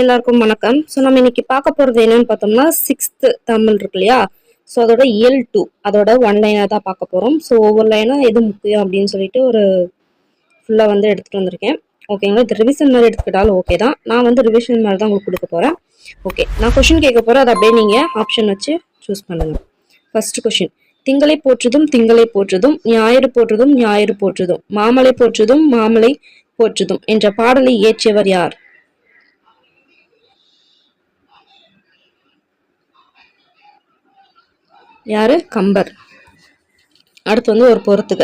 எல்லாருக்கும் வணக்கம். ஸோ நம்ம இன்னைக்கு பார்க்க போகிறது என்னன்னு பார்த்தோம்னா சிக்ஸ்த் தமிழ் இருக்கு இல்லையா? ஸோ அதோட இயல் டூ அதோட ஒன் லைனாக தான் பார்க்க போகிறோம் ஸோ ஒவ்வொரு லைனாக எது முக்கியம் அப்படின்னு சொல்லிட்டு ஒரு ஃபுல்லாக வந்து எடுத்துகிட்டு வந்திருக்கேன். ஓகேங்களா இது ரிவிஷன் மாதிரி எடுத்துக்கிட்டாலும் ஓகே தான். நான் வந்து ரிவிஷன் மாதிரி தான் உங்களுக்கு கொடுக்க போகிறேன் ஓகே நான் கொஷின் கேட்க போகிறேன் அதை அப்படியே நீங்கள் ஆப்ஷன் வச்சு சூஸ் பண்ணுங்கள் ஃபர்ஸ்ட் கொஷின் திங்களை போற்றுதும் திங்களை போற்றுதும் ஞாயிறு போற்றுதும் ஞாயிறு போற்றுதும் மாமலை போற்றுதும் மாமலை போற்றுதும் என்ற பாடலை இயற்றியவர் யார்? யார்? கம்பர். அடுத்து வந்து ஒரு பொறுத்துக.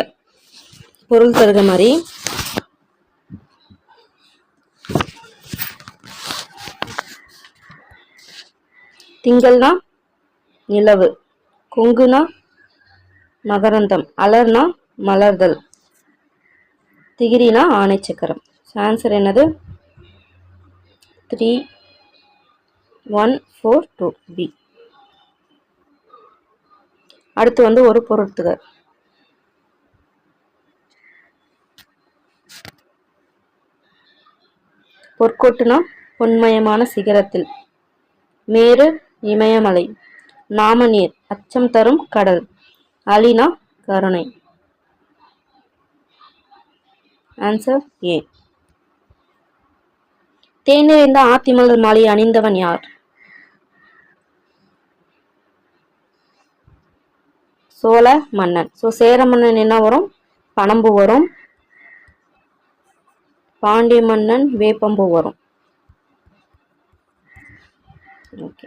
பொருள் தருக மாதிரி. திங்கள்னா நிலவு. கொங்குனா மகரந்தம். அலர்னா மலர்தல் திகிரினா ஆணை சக்கரம். ஆன்சர் என்னது? Three one four two B அடுத்து வந்து ஒரு பொருத்துக பொற்கொட்டுனா பொன்மயமான சிகரத்தில். மேரு இமயமலை. நாமநீர் அச்சம் தரும் கடல். அலினா கருணை. ஆன்சர் ஏ தேனிறைந்த ஆத்திமலர் மாலை அணிந்தவன் யார்? சோழ மன்னன். ஸோ சேர மன்னன் என்ன வரும்? பனம்பு வரும். பாண்டிய மன்னன் வேப்பம்பு வரும். ஓகே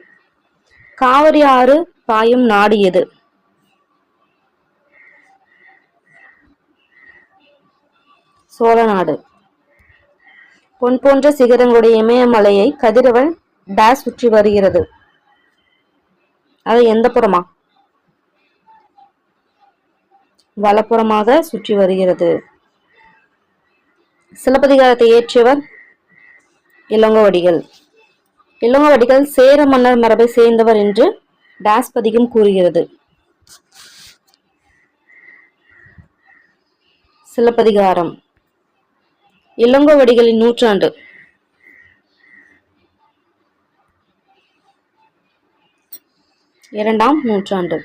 காவிரி ஆறு பாயும் நாடு எது? சோழ நாடு. பொன் போன்ற சிகரங்களுடைய இமயமலையை கதிரவன் டேஸ் சுற்றி வருகிறது. அது எந்த புறமா? வலப்புறமாக சுற்றி வருகிறது. சிலப்பதிகாரத்தை இயற்றியவர் இளங்கோவடிகள். இளங்கோவடிகள் சேர மன்னர் மரபை சேர்ந்தவர் என்று டாஸ் பதிகம் கூறுகிறது. சிலப்பதிகாரம். இளங்கோவடிகளின் நூற்றாண்டு. இரண்டாம் நூற்றாண்டு.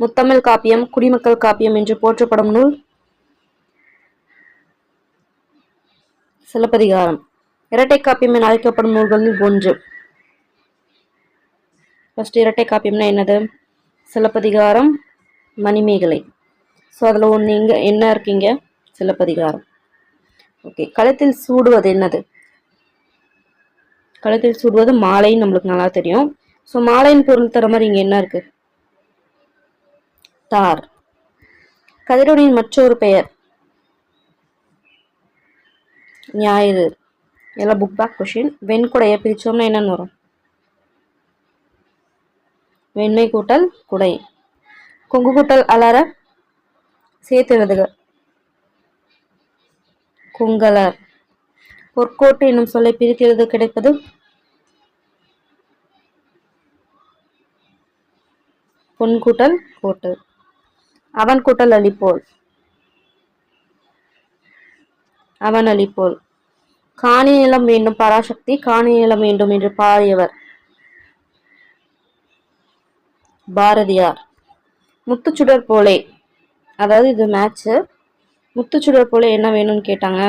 முத்தமிழ் காப்பியம் குடிமக்கள் காப்பியம் என்று போற்றப்படும் நூல் சிலப்பதிகாரம். இரட்டை காப்பியம் என அழைக்கப்படும் நூல்களில் ஒன்று. ஃபர்ஸ்ட் இரட்டை காப்பியம்னா என்னது? சிலப்பதிகாரம் மணிமேகலை. ஸோ அதில் ஒன்று இங்கே என்ன இருக்கீங்க? சிலப்பதிகாரம். ஓகே களத்தில் சூடுவது என்னது? களத்தில் சூடுவது மாலைன்னு நம்மளுக்கு நல்லா தெரியும். ஸோ மாலையின் பொருள் தர மாதிரி இங்கே என்ன இருக்குது தார். கதிரவனின் மற்றொரு பெயர். ஞாயிறு. எல்லாம் புக் பேக் கொஷின் வெண்குடையை பிரிச்சோம்னா என்னன்னு வரும்? வெண்மை கூட்டல் குடை. கொங்கு கூட்டல் அலற சேர்த்து எழுதுக குங்கலர். பொற்கோட்டு என்னும் சொல்லை பிரித்து எழுத கிடைப்பது பொன்கூட்டல் கோட்டு. அவன் கூட்டல் அழிப்போல். அவன் அழிப்போல். காணி நிலம் வேண்டும் பராசக்தி காணி நிலம் வேண்டும் என்று பாடியவர் பாரதியார். முத்துச்சுடர் போலே. அதாவது இது மேட்ச்சு முத்துச்சுடர் போலே என்ன வேணும்னு கேட்டாங்க.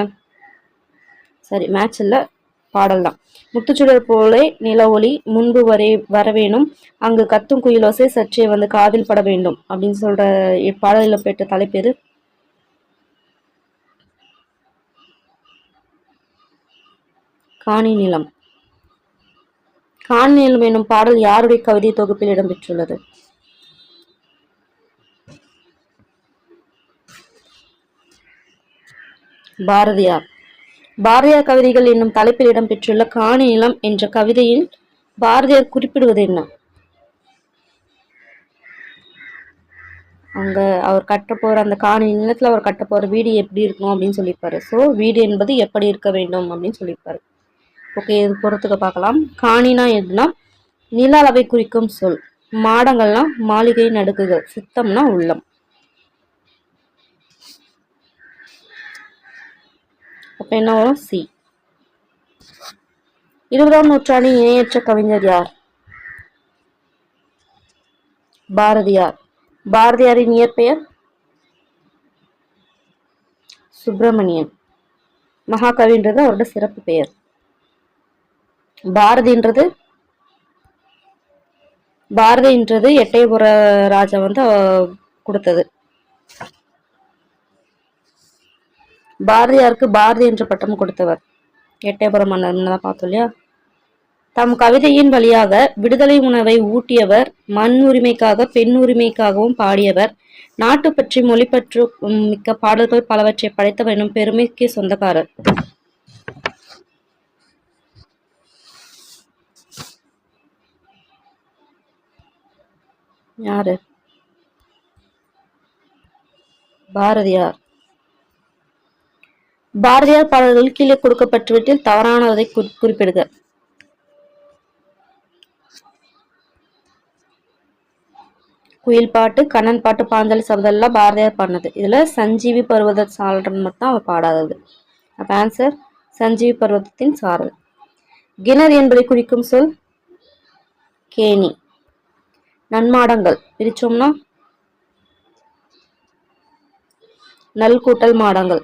சரி மேட்ச் இல்லை. பாடல் தான் முத்துச்சுடர் போலே நில ஒளி முன்பு வரை வரவேணும். அங்கு கத்தும் குயிலோசை சற்றே வந்து காதில் பட வேண்டும். அப்படின்னு சொல்ற இப்பாடலில் பெற்ற தலைப்பு காணி நிலம். காணி நிலம் என்னும் பாடல் யாருடைய கவிதை தொகுப்பில் இடம்பெற்றுள்ளது? பாரதியார். பாரதியார் கவிதைகள் என்னும் தலைப்பில் இடம்பெற்றுள்ள காணி நிலம் என்ற கவிதையில் பாரதியார் குறிப்பிடுவது என்ன? அங்க அவர் கட்ட போற அந்த காணி நிலத்துல அவர் கட்ட போற வீடு எப்படி இருக்கும் அப்படின்னு சொல்லியிருப்பாரு ஸோ வீடு என்பது எப்படி இருக்க வேண்டும் அப்படின்னு சொல்லியிருப்பாரு ஓகே இது பொறுத்துக்க பார்க்கலாம். காணினா எதுனா நில அளவை குறிக்கும் சொல். மாடங்கள்னா மாளிகை நடுக்குகள். சித்தம்னா உள்ளம். அப்போ என்ன வரும் சி. இருபதாம் நூற்றாண்டின் இணையற்ற கவிஞர் யார்? பாரதியார். பாரதியாரின் இயற்பெயர்? சுப்பிரமணியன். மகாகவின்றது அவரோட சிறப்பு பெயர். பாரதின்றது? பாரதின்றது எட்டயபுர ராஜா வந்து கொடுத்தது. பாரதியாருக்கு பாரதி என்ற பட்டம் கொடுத்தவர். எட்டயபுரம் மன்னர் தான் பார்த்தோம் இல்லையா? தம் கவிதையின் வழியாக விடுதலை உணவை ஊட்டியவர் மண் உரிமைக்காக பெண் உரிமைக்காகவும் பாடியவர் நாட்டு பற்றி மொழி பற்று மிக்க பாடல்கள் பலவற்றை படைத்தவர் எனும் பெருமைக்கு சொந்தக்காரர். யாரு? பாரதியார். பாரதியார் பாடல்கள் கீழே கொடுக்கப்பட்டவற்றில் தவறானதை குறி- குறிப்பிடுக. குயில் பாட்டு கண்ணன் பாட்டு பாஞ்சாலி சபதெல்லாம் பாரதியார் பாடினது. இதுல சஞ்சீவி பர்வத சாரன் மட்டும் அவர் பாடாதது. அப்ப ஆன்சர் சஞ்சீவி பர்வதத்தின் சாரல். கிணறு என்பதை குறிக்கும் சொல் கேணி. நன்மாடங்கள் பிரிச்சோம்னா நல் கூட்டல் மாடங்கள்.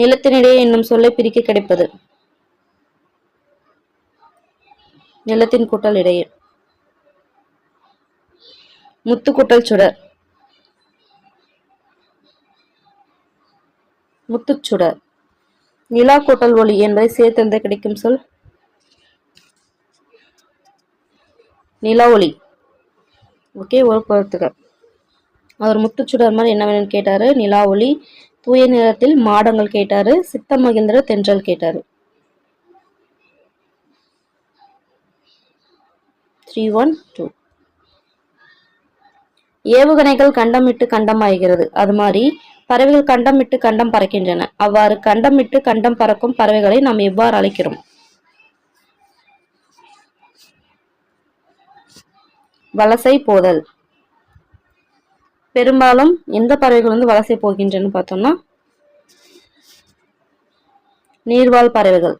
நிலத்தினிடையே என்னும் சொல்லை பிரிக்க கிடைப்பது. நிலத்தின் கூட்டல் இடையே. முத்து கூட்டல் சுடர். முத்துச்சுடர் நிலா கூட்டல் ஒளி என்பதை சேர்த்தெழுத கிடைக்கும் சொல் நிலா ஒளி. ஓகே ஒரு பொறுத்துக்க அவர் முத்துச்சுடர் மாதிரி என்ன வேணும்னு கேட்டாரு? நிலா ஒளி தூய நிறத்தில் மாடங்கள் கேட்டாரு சித்த மகிந்திர தென்றல் கேட்டாரு. த்ரீ ஒன் டூ ஏவுகணைகள் கண்டமிட்டு கண்டமாகிறது அது மாதிரி பறவைகள் கண்டமிட்டு கண்டம் பறக்கின்றன. அவ்வாறு கண்டமிட்டு கண்டம் பறக்கும் பறவைகளை நாம் எவ்வாறு அழைக்கிறோம்? வலசை போதல். பெரும்பாலும் எந்த பறவைகள் வந்து வலசை போகின்றன பார்த்தோம்னா நீர்வாழ் பறவைகள்.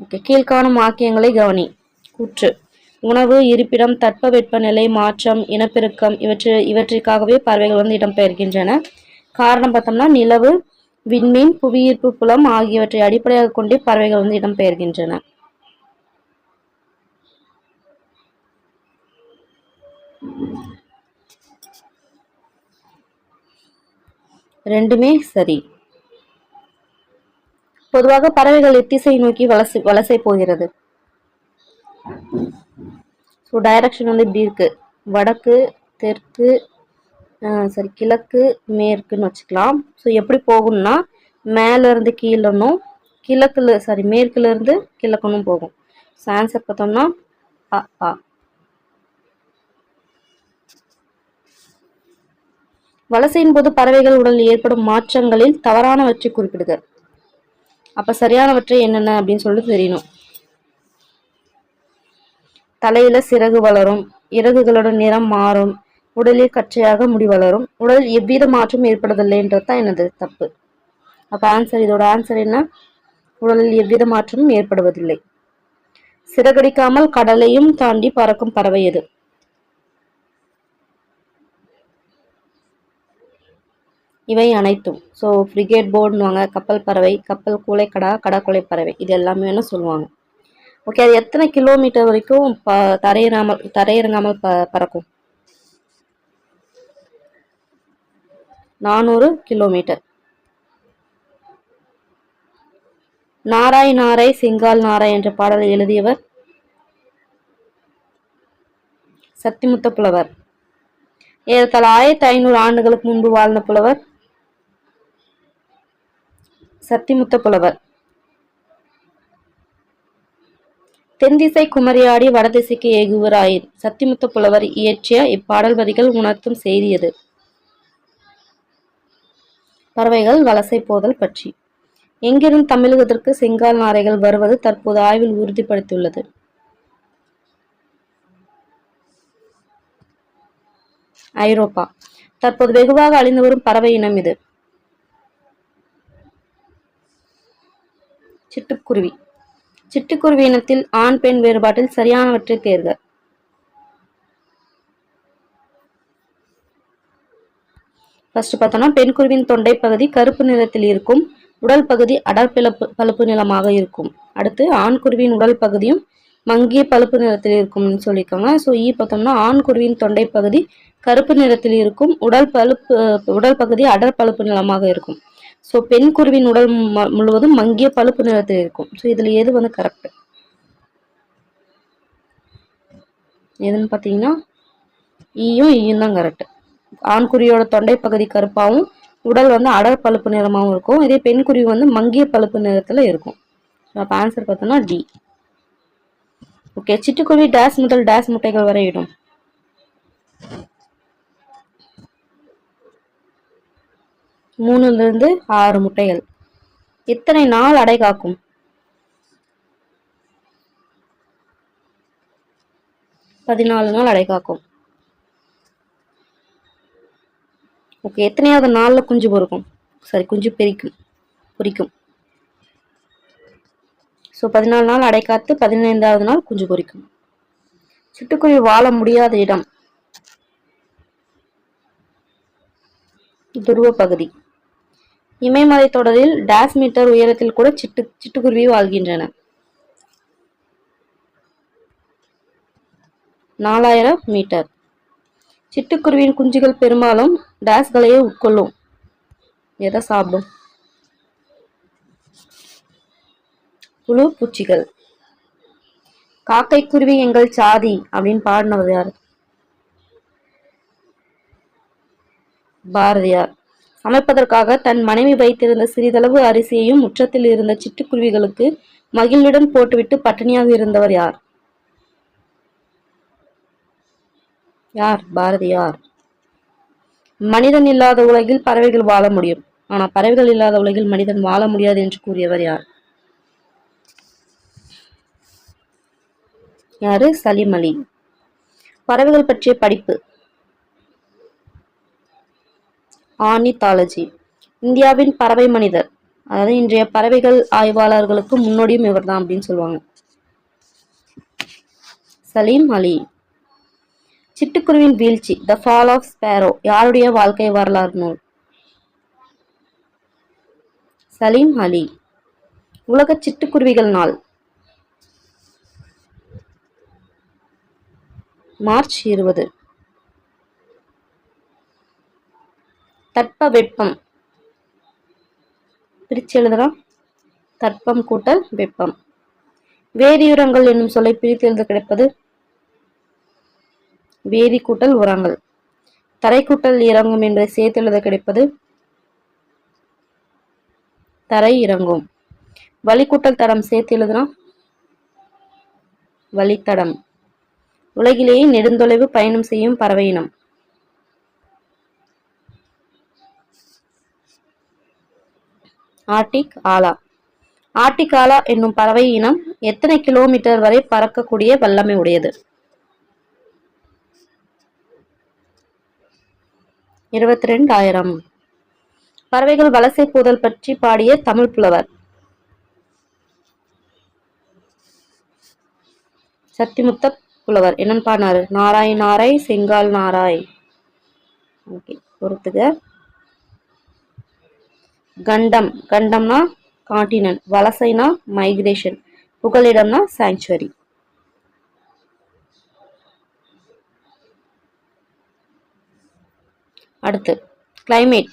ஓகே கீழ்காணும் வாக்கியங்களை கவனி. கூற்று. உணவு இருப்பிடம் தட்பவெப்பநிலை மாற்றம் இனப்பெருக்கம் இவற்று இவற்றிற்காகவே பறவைகள் வந்து இடம்பெயர்கின்றன. காரணம் பார்த்தோம்னா நிலவு விண்மீன் புவியீர்ப்பு புலம் ஆகியவற்றை அடிப்படையாக கொண்டே பறவைகள் வந்து இடம்பெயர்கின்றன. ரெண்டுமே சரி. பொதுவாக பறவைகள் எத்திசை நோக்கி வலசை வலசை போகிறது. ஸோ டைரக்ஷன் வந்து இப்படி இருக்கு. வடக்கு தெற்கு சரி கிழக்கு மேற்குன்னு வச்சுக்கலாம். ஸோ எப்படி போகும்னா மேலேருந்து கீழனும் கிழக்குல சாரி மேற்குலேருந்து கிழக்கணும் போகும். ஸோ ஆன்சர் பார்த்தோம்னா அ ஆ வலசையின் போது பறவைகள் உடலில் ஏற்படும் மாற்றங்களில் தவறானவற்றை குறிப்பிடுக. அப்ப சரியானவற்றை என்னென்ன அப்படின்னு சொல்லிட்டு தெரியணும். தலையில சிறகு வளரும் இறகுகளோட நிறம் மாறும் உடலில் கற்றையாக முடி வளரும். உடலில் எவ்வித மாற்றம் ஏற்படுவதில்லைன்றது தான் என்னது? தப்பு. அப்ப ஆன்சர் இதோட ஆன்சர் என்ன? உடலில் எவ்வித மாற்றமும் ஏற்படுவதில்லை. சிறகடிக்காமல் கடலையும் தாண்டி பறக்கும் பறவை எது? இவை அனைத்தும். ஸோ ஃப்ரிகேட் போர்டுன்னுவாங்க கப்பல் பறவை கப்பல் கூலைக்கடா கடற்கொலை பறவை. இது எல்லாமே வேணால் சொல்லுவாங்க? ஓகே அது எத்தனை கிலோமீட்டர் வரைக்கும் ப தரையிறாமல் தரையிறங்காமல் ப பறக்கும்? நானூறு கிலோமீட்டர் நாராய் நாராய் செங்கால் நாராய் என்ற பாடலை எழுதியவர் சத்திமுத்த புலவர். ஏறத்தாழ ஆயிரத்தி ஐநூறு ஆண்டுகளுக்கு முன்பு வாழ்ந்த புலவர் சத்திமுத்த புலவர். தென்திசை குமரியாடி வடதிசைக்கு ஏகுவராயின் சத்திமுத்த புலவர் இயற்றிய இப்பாடல் வரிகள் உணர்த்தும் செய்தியது பறவைகள் வலசை போதல் பற்றி. எங்கிருந்து தமிழகத்திற்கு செங்கால் நாரைகள் வருவது தற்போது ஆய்வில் உறுதிப்படுத்தியுள்ளது. ஐரோப்பா. தற்போது வெகுவாக அழிந்து வரும் பறவை இனம் இது. சிட்டுக்குருவி. சிட்டுக்குருவி இனத்தில் ஆண் பெண் வேறுபாட்டில் சரியானவற்றை தேர்க. ஃபர்ஸ்ட் பார்த்தோம்னா பெண் குருவின் தொண்டை பகுதி கருப்பு நிறத்தில் இருக்கும் உடல் பகுதி அடர் பிளப்பு பழுப்பு நிலமாக இருக்கும். அடுத்து ஆண் குருவின் உடல் பகுதியும் மங்கிய பழுப்பு நிறத்தில் இருக்கும்னு சொல்லியிருக்காங்க ஸோ ஈ e பார்த்தோம்னா ஆண் குருவின் தொண்டை பகுதி கருப்பு நிறத்தில் இருக்கும் உடல் பழுப்பு உடல் பகுதி அடர் பழுப்பு இருக்கும். ஸோ பெண் குருவின் உடல் முழுவதும் மங்கிய பழுப்பு நிறத்தில் இருக்கும். ஸோ இதில் எது வந்து கரெக்ட் எதுன்னு பார்த்தீங்கன்னா ஈயும் ஈயும் தான் கரெக்ட் ஆண்குருவியோட தொண்டை பகுதி கருப்பாகவும் உடல் வந்து அடர் பழுப்பு நிறமாகவும் இருக்கும். இதே பெண் குருவி வந்து மங்கிய பழுப்பு நிறத்தில் இருக்கும். அப்போ ஆன்சர் பார்த்தோன்னா டி ஓகே சிட்டுக்குருவி டேஸ் முதல் டேஸ் முட்டைகள் வரை இடும். மூணுலேருந்து ஆறு முட்டைகள். எத்தனை நாள் அடை காக்கும்? பதினாலு நாள் அடை காக்கும். ஓகே எத்தனையாவது நாளில் குஞ்சு பொறுக்கும்? சரி குஞ்சு பெரிக்கும் பொரிக்கும் ஸோ பதினாலு நாள் அடை காத்து பதினைந்தாவது நாள் குஞ்சு பொரிக்கும் சிட்டுக்குருவி வாழ முடியாத இடம். துருவ பகுதி. இமயமலை தொடரில் டேஸ் மீட்டர் உயரத்தில் கூட சிட்டு சிட்டுக்குருவி வாழ்கின்றன. நாலாயிரம் மீட்டர். சிட்டுக்குருவியின் குஞ்சுகள் பெரும்பாலும் டேஸ்களையே உட்கொள்ளும். எதை சாப்பிடும்? புழு பூச்சிகள். காக்கைக்குருவி எங்கள் சாதி அப்படின்னு பாடினவர் யார்? பாரதியார். சமைப்பதற்காக தன் மனைவி வைத்திருந்த சிறிதளவு அரிசியையும் முற்றத்தில் இருந்த சிட்டுக்குருவிகளுக்கு மகிழ்வுடன் போட்டுவிட்டு பட்டினியாக இருந்தவர் யார்? யார்? பாரதியார் மனிதன் இல்லாத உலகில் பறவைகள் வாழ முடியும். ஆனால் பறவைகள் இல்லாத உலகில் மனிதன் வாழ முடியாது என்று கூறியவர் யார்? யாரு? சலீம் அலி பறவைகள் பற்றிய படிப்பு. ஆர்னித்தாலஜி. இந்தியாவின் பறவை மனிதர். அதாவது இன்றைய பறவைகள் ஆய்வாளர்களுக்கு முன்னோடியும் இவர்தான் அப்படின்னு சொல்லுவாங்க. சலீம் அலி. சிட்டுக்குருவின் வீழ்ச்சி. த ஃபால் ஆஃப் ஸ்பேரோ யாருடைய வாழ்க்கை வரலாறு நூல்? சலீம் அலி. உலக சிட்டுக்குருவிகள் நாள். மார்ச் இருபது. தட்ப வெப்பம் பிரிச்சு எழுதலாம். தட்பம் கூட்டல் வெப்பம். வேதியுரங்கள் என்னும் சொல்லை பிரித்து எழுத கிடைப்பது வேதி கூட்டல் உரங்கள். தரை கூட்டல் இறங்கும் என்பதை சேர்த்து எழுத கிடைப்பது தரை இறங்கும். வழிக்கூட்டல் தடம் சேர்த்து எழுதுனா வழித்தடம் உலகிலேயே நெடுந்தொலைவு பயணம் செய்யும் பறவை இனம். ஆர்டிக் ஆலா. ஆர்டிக் ஆலா என்னும் பறவை இனம் எத்தனை கிலோமீட்டர் வரை பறக்கக்கூடிய வல்லமை உடையது? இருபத்தி ரெண்டாயிரம் பறவைகள் வலசை போதல் பற்றி பாடிய தமிழ் புலவர். சத்திமுத்த புலவர். என்னன்னு பாடினாரு. நாராய் நாராய் செங்கால் நாராய். ஓகே பொறுத்துக்க கண்டம். கண்டம்னா காண்டினன்ட் வலசைனா மைக்ரேஷன் புகலிடம்னா சாங்சுவரி அடுத்து கிளைமேட்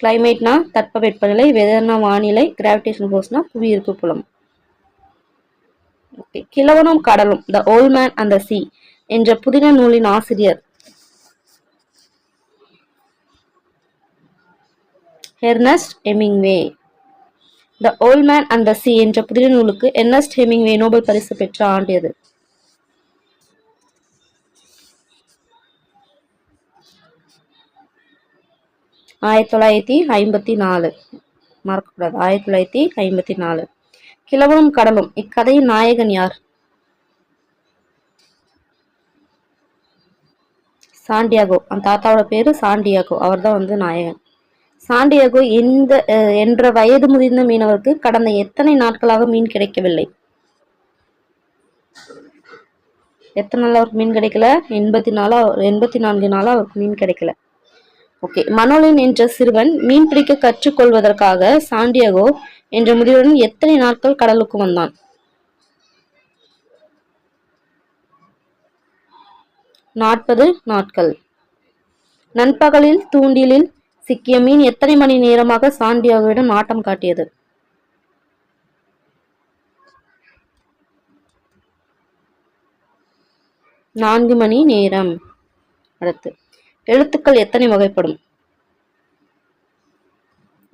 கிளைமேட்னா தட்பவெப்பநிலை வெதர்னா வானிலை கிராவிடேஷன் ஃபோர்ஸ்னா புவியீர்ப்பு புலம். ஓகே கிழவனும் கடலும் the old man and the sea என்ற புதின நூலின் ஆசிரியர் Ernest Hemingway the old man and the sea என்ற புதிய நூலுக்கு எர்னஸ்ட் ஹெமிங்வே நோபல் பரிசு பெற்ற ஆண்டு எது? ஆயிரத்தி தொள்ளாயிரத்தி ஐம்பத்தி நாலு. மறக்கக்கூடாது ஆயிரத்தி தொள்ளாயிரத்தி ஐம்பத்தி நாலு. கிழவனும் கடலும். இக்கதையின் நாயகன் யார்? சாண்டியாகோ. அந்த தாத்தாவோட பேரு சாண்டியாகோ. அவர்தான் வந்து நாயகன். சாண்டியாகோ இந்த என்ற வயது முதிர்ந்த மீனவருக்கு கடந்த எத்தனை நாட்களாக மீன் கிடைக்கவில்லை? எத்தனை நாள் அவருக்கு மீன் கிடைக்கல? எண்பத்தி நாலா எண்பத்தி நான்கு நாளா அவருக்கு மீன் கிடைக்கல. ஓகே மனோலின் என்ற சிறுவன் மீன் பிடிக்க கற்றுக்கொள்வதற்காக சாண்டியாகோ என்ற முதியவன் எத்தனை நாட்கள் கடலுக்கு வந்தான்? நாற்பது நாட்கள். நண்பகலில் தூண்டிலில் சிக்கிய மீன் எத்தனை மணி நேரமாக சாண்டியாகோவிடம் நாட்டம் காட்டியது? நான்கு மணி நேரம். அடுத்து எழுத்துக்கள் எத்தனை வகைப்படும்?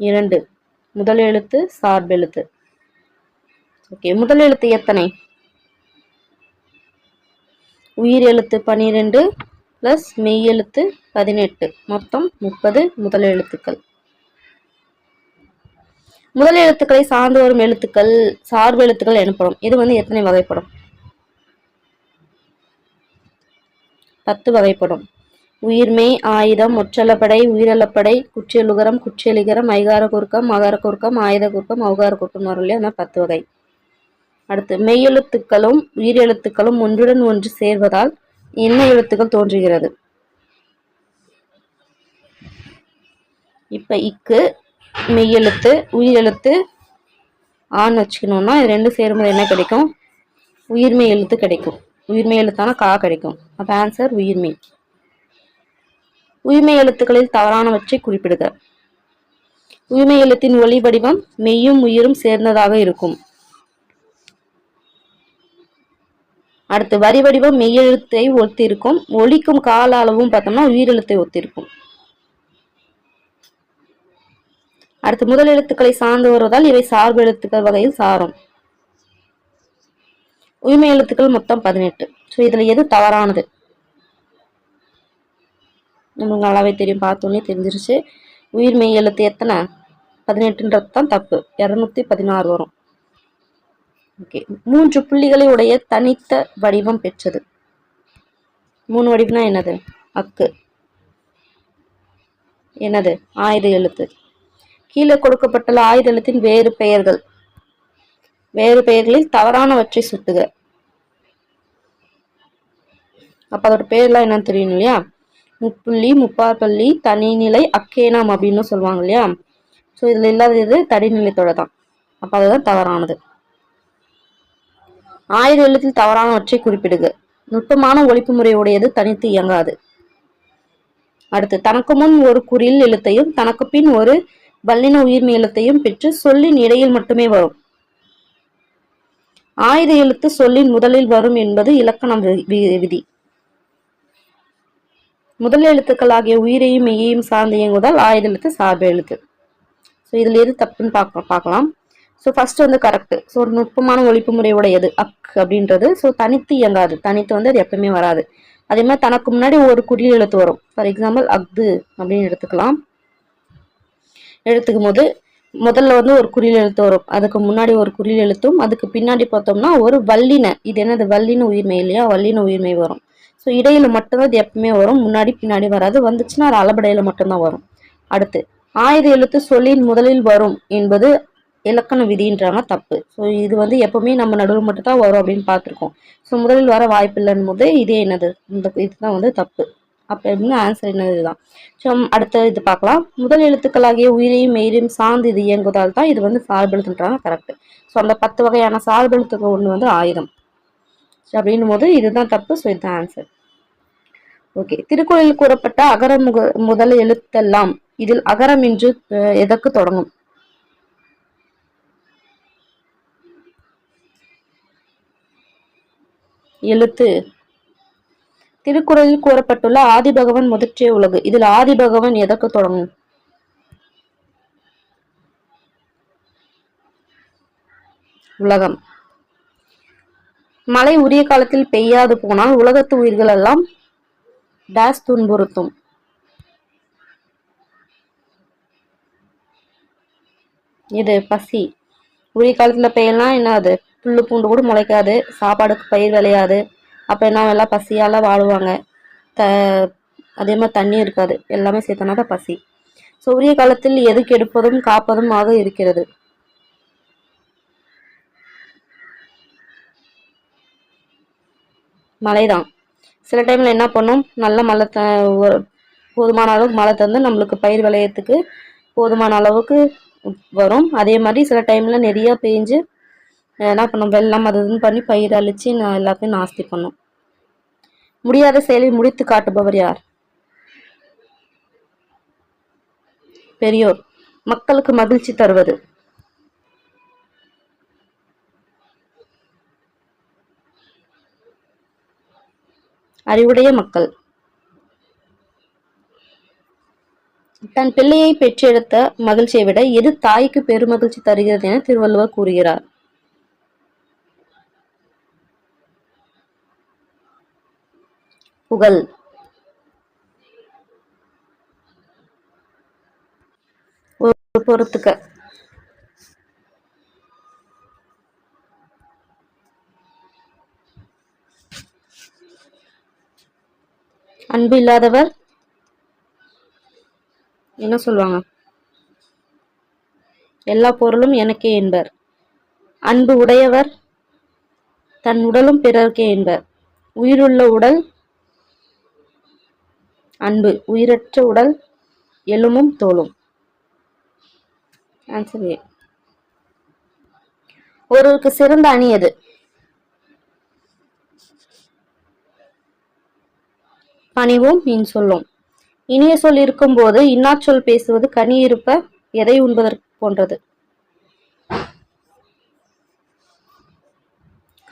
இரண்டு. முதல் எழுத்து சார்பெழுத்து ஓகே முதல் எழுத்து எத்தனை? உயிர் எழுத்து பனிரெண்டு பிளஸ் மெய் எழுத்து பதினெட்டு. மொத்தம் முப்பது முதல் எழுத்துக்கள். முதல் எழுத்துக்களை சார்ந்து வரும் எழுத்துக்கள் சார்பு எழுத்துக்கள் எனப்படும். இது வந்து எத்தனை வகைப்படும்? பத்து வகைப்படும். உயிர்மை ஆயுதம் ஒற்றலப்படை உயிரலப்படை குற்றியலுகரம் குற்றியலிகரம் ஐகார குறுக்கம் மகார குறுக்கம் ஆயுத குறுக்கம் அவகார குறுக்கம் வரும் இல்லையா? அந்த பத்து வகை. அடுத்து மெய்யெழுத்துக்களும் உயிரெழுத்துக்களும் ஒன்றுடன் ஒன்று சேர்வதால் என்ன எழுத்துக்கள் தோன்றுகிறது? இப்போ இக்கு மெய்யெழுத்து உயிரெழுத்து ஆண் வச்சுக்கணும்னா இது ரெண்டும் சேரும்போது என்ன கிடைக்கும்? உயிர்மை எழுத்து கிடைக்கும். உயிர்மை எழுத்தான கா கிடைக்கும். அப்போ ஆன்சர் உயிர்மை உயிர்மை எழுத்துக்களில் தவறானவற்றை குறிப்பிடுக. உயிர்மை எழுத்தின் ஒளி வடிவம் மெய்யும் உயிரும் சேர்ந்ததாக இருக்கும். அடுத்து வரி வடிவம் மெய்யெழுத்தை ஒத்திருக்கும். ஒலிக்கும் கால அளவும் பார்த்தோம்னா உயிரெழுத்தை ஒத்திருக்கும். அடுத்து முதல் எழுத்துக்களை சார்ந்து வருவதால் இவை சார்பு எழுத்துக்கள் வகையில் சாரும். உரிமை எழுத்துக்கள் மொத்தம் பதினெட்டு. ஸோ இதில் எது தவறானது? நமக்கு நல்லாவே தெரியும் பார்த்தோன்னே தெரிஞ்சிருச்சு. உயிர்மை எழுத்து எத்தனை? பதினெட்டுன்றது தான் தப்பு. இரநூத்தி பதினாறு வரும். ஓகே மூன்று புள்ளிகளை உடைய தனித்த வடிவம் பெற்றது. மூணு வடிவம்னா என்னது? அக்கு. என்னது? ஆயுத எழுத்து. கீழே கொடுக்கப்பட்டுள்ள ஆயுத வேறு பெயர்கள். வேறு பெயர்களில் தவறானவற்றை சுட்டுக. அப்ப அதோட பேர்லாம் என்னன்னு தெரியும் இல்லையா? முப்புள்ளி முப்பாற்பள்ளி தனிநிலை அக்கேனாம் அப்படின்னு சொல்லுவாங்க இல்லையா? ஸோ இதுல இல்லாதது தடிநிலைத்தோட தான். அப்ப அதுதான் தவறானது. ஆயுத எழுத்தில் தவறானவற்றை குறிப்பிடுக. நுட்பமான ஒழிப்பு முறையுடையது தனித்து இயங்காது. அடுத்து தனக்கு முன் ஒரு குறில் எழுத்தையும் தனக்கு பின் ஒரு வல்லின உயிர் மேலத்தையும் பெற்று சொல்லின் இடையில் மட்டுமே வரும். ஆயுத எழுத்து சொல்லின் முதலில் வரும் என்பது இலக்கணம் வி- வி- விதி. முதல் எழுத்துக்கள் ஆகிய உயிரையும் மெய்யையும் சார்ந்து இயங்குவதால் ஆயுத எழுத்து சார்பு எழுத்து. ஸோ இதுல எது தப்புன்னு பார்க்க பார்க்கலாம். ஸோ ஃபர்ஸ்ட் வந்து கரெக்ட் ஸோ ஒரு நுட்பமான ஒழிப்பு முறையுடையது அக் அப்படின்றது. ஸோ தனித்து இயங்காது. தனித்து வந்து அது எப்பவுமே வராது. அதே மாதிரி தனக்கு முன்னாடி ஒரு குறில் எழுத்து வரும். ஃபார் எக்ஸாம்பிள் அக்து அப்படின்னு எடுத்துக்கலாம். எழுத்துக்கும் போது முதல்ல வந்து ஒரு குறியில் எழுத்து வரும். அதுக்கு முன்னாடி ஒரு குறியில் எழுத்தும் அதுக்கு பின்னாடி பார்த்தோம்னா ஒரு வல்லின இது என்னது வல்லின உயிர்மை இல்லையா? வல்லின உயிர்மை வரும். ஸோ இடையில மட்டும்தான் இது எப்பவுமே வரும். முன்னாடி பின்னாடி வராது. வந்துச்சுன்னா அது அளபடையில மட்டும்தான் வரும். அடுத்து ஆயுத எழுத்து சொல்லின் முதலில் வரும் என்பது இலக்கண விதின்றாங்க தப்பு. ஸோ இது வந்து எப்பவுமே நம்ம நடுவில் மட்டும் தான் வரும் அப்படின்னு பார்த்துருக்கோம். ஸோ முதலில் வர வாய்ப்பில்லைன்னு போது இதே என்னது? இந்த இதுதான் வந்து தப்பு. அப்படின்னு ஆன்சர் என்னது இதுதான் ஸோ அடுத்த இது பார்க்கலாம். முதல் எழுத்துக்களாகிய உயிரையும் மெய்ரையும் சார்ந்து இது இயங்குவதால் தான் இது வந்து சார்பெழுத்துன்றாங்க கரெக்ட் ஸோ அந்த பத்து வகையான சார்பெழுத்துக்கு ஒன்று வந்து ஆயுதம். ஸோ அப்படின்னும் போது இதுதான் தப்பு. ஸோ இதுதான் ஆன்சர் ஓகே திருக்குறளில் கூறப்பட்ட அகர முக முதல் எழுத்தெல்லாம் இதில் அகரம் என்று எதற்கு தொடங்கும்? எழுத்து. திருக்குறளில் கூறப்பட்டுள்ள ஆதிபகவன் முதற்றே உலகு. இதில் ஆதிபகவன் எதற்கு தொடங்கும்? உலகம். மழை உரிய காலத்தில் பெய்யாது போனால் உலகத்து உயிர்கள் எல்லாம் டேஸ் துன்புறுத்தும். இது பசி. உரிய காலத்துல பெய்யலாம் என்ன அது? புல்லு பூண்டு கூட முளைக்காது சாப்பாடுக்கு பயிர் விளையாது. அப்போ என்ன எல்லாம் பசியால் வாழுவாங்க. த அதே மாதிரி தண்ணி இருக்காது. எல்லாமே சேர்த்தனா தான் பசி. சூரிய காலத்தில் எது கெடுப்பதும் காப்பதும் ஆக இருக்கிறது. மழைதான். சில டைமில் என்ன பண்ணும் நல்ல மழை த ஒரு போதுமான அளவுக்கு மழை தந்து நம்மளுக்கு பயிர் விளையத்துக்கு போதுமான அளவுக்கு வரும். அதே மாதிரி சில டைமில் நிறையா பேஞ்சு என்ன பண்ணும் வெள்ளம் அது இதுன்னு பண்ணி பயிர் அழித்து நான் எல்லாத்தையும் நாஸ்தி பண்ணும். முடியாத செயலை முடித்து காட்டுபவர் யார்? பெரியோர் மக்களுக்கு மகிழ்ச்சி தருவது. அறிவுடைய மக்கள். தன் பிள்ளையை பெற்றெடுத்த மகிழ்ச்சியை விட எது தாய்க்கு பெருமகிழ்ச்சி தருகிறது என திருவள்ளுவர் கூறுகிறார். புகழ். ஒரு பொறுத்துக்க. அன்பு இல்லாதவர் என்ன சொல்லுவாங்க எல்லா பொருளும் எனக்கே என்பர். அன்பு உடையவர் தன் உடலும் பிறர்க்கே என்பர். உயிருள்ள உடல் அன்பு உயிரற்ற உடல் எலும்பும் தோலும். ஆன்சர் ஏ ஒருவருக்கு சிறந்த அணி எது? பணிவும் இன் சொல்லும். இனிய சொல் இருக்கும்போது இன்னாச்சொல் பேசுவது கனி இருப்ப எதை உண்பதற்கு போன்றது?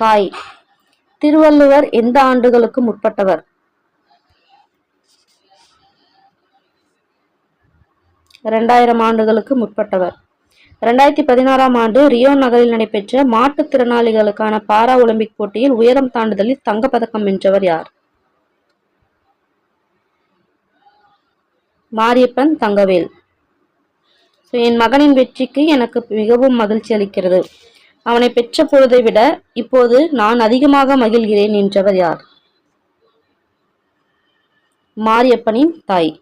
காய். திருவள்ளுவர் எந்த ஆண்டுகளுக்கு முற்பட்டவர்? இரண்டாயிரம் ஆண்டுகளுக்கு முற்பட்டவர். இரண்டாயிரத்தி பதினாறாம் ஆண்டு ரியோ நகரில் நடைபெற்ற மாற்றுத்திறனாளிகளுக்கான பாரா ஒலிம்பிக் போட்டியில் உயரம் தாண்டுதலில் தங்கப்பதக்கம் வென்றவர் யார்? மாரியப்பன் தங்கவேல். ஸோ என் மகனின் வெற்றிக்கு எனக்கு மிகவும் மகிழ்ச்சி அளிக்கிறது. அவனை பெற்ற பொழுதை விட இப்போது நான் அதிகமாக மகிழ்கிறேன் என்றவர் யார்? மாரியப்பனின் தாய்.